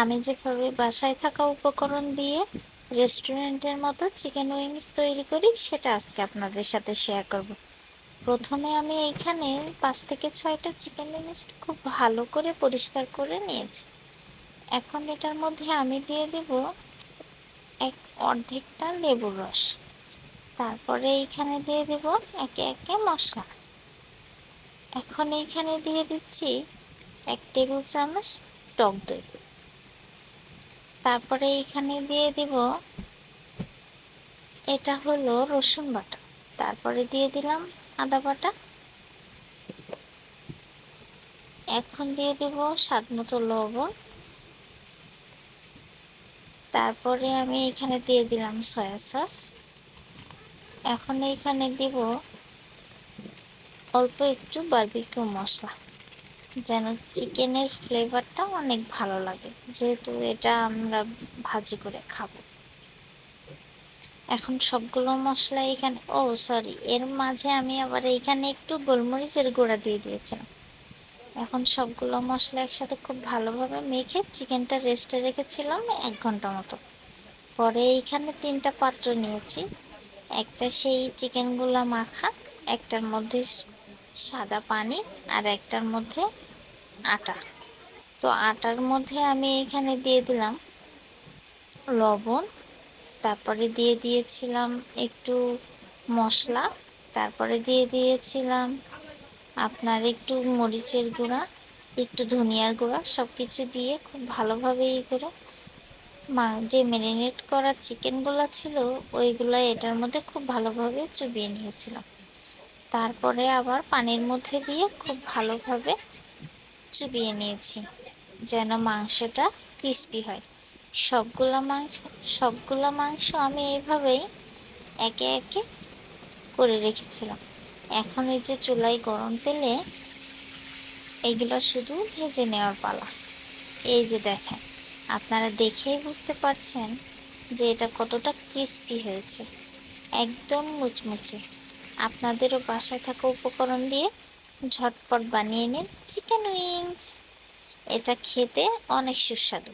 আমি যেভাবে বাসায় থাকা উপকরণ দিয়ে রেস্টুরেন্টের মতো চিকেন উইংস তৈরি করি, সেটা আজকে আপনাদের সাথে শেয়ার করব। প্রথমে আমি এইখানে পাঁচ থেকে ছয়টা চিকেন উইংস খুব ভালো করে পরিষ্কার করে নিয়েছি। এখন এটার মধ্যে আমি দিয়ে দেব এক অর্ধেকটা লেবুর রস। তারপরে এইখানে দিয়ে দেব একে একে মশলা। এখন এইখানে দিয়ে দিচ্ছি এক টেবিল চামচ টক দই। তারপরে এখানে দিয়ে দিব, এটা হলো রসুন বাটা। তারপরে দিয়ে দিলাম আদা বাটা। এখন দিয়ে দেব স্বাদ মতো লবণ। তারপরে আমি এখানে দিয়ে দিলাম সয়া সস। এখন এখানে দিব অল্প একটু বারবিকিউ মশলা। যেন চিকেনের ফ্লেভারটা অনেক ভালো লাগে। যেহেতু এটা আমরা ভাজি করে খাব। এখন সবগুলো মশলা এখানে ও সরি এর মাঝে আমি আবার এইখানে একটু গোলমরিচের গুঁড়া দিয়ে দিয়েছিলাম। এখন সবগুলো মশলা একসাথে খুব ভালোভাবে মেখে চিকেনটা রেস্টে রেখেছিলাম এক ঘণ্টা মতো। পরে এইখানে তিনটা পাত্র নিয়েছি। একটা সেই চিকেনগুলো মাখা, একটার মধ্যে সাদা পানি আর একটার মধ্যে আটা। তো আটার মধ্যে আমি এখানে দিয়ে দিলাম লবণ, তারপরে দিয়ে দিয়েছিলাম একটু মশলা, তারপরে দিয়ে দিয়েছিলাম আপনার একটু মরিচের গুঁড়া, একটু ধনিয়ার গুঁড়া সব কিছু দিয়ে খুব ভালোভাবে ই করে মা, যে ম্যারিনেট করা চিকেনগুলো ছিল, ওইগুলো এটার মধ্যে খুব ভালোভাবে চুবিয়ে নিয়েছিলাম। তারপরে আবার পানির মধ্যে দিয়ে খুব ভালোভাবে চুবিয়ে নিয়েছি, যেন মাংসটা ক্রিস্পি হয়। সবগুলো মাংস সবগুলো মাংস আমি এইভাবেই একে একে করে রেখেছিলাম। এখন এই যে চুলায় গরম তেলে এগুলো শুধু ভেজে নেওয়ার পালা। এই যে দেখেন, আপনারা দেখেই বুঝতে পারছেন যে এটা কতটা ক্রিস্পি হয়েছে। একদম মুচমুচে। আপনাদেরও বাসায় থাকা উপকরণ দিয়ে ঝটপট বানিয়ে নিন চিকেন উইংস। এটা খেতে অনেক সুস্বাদু।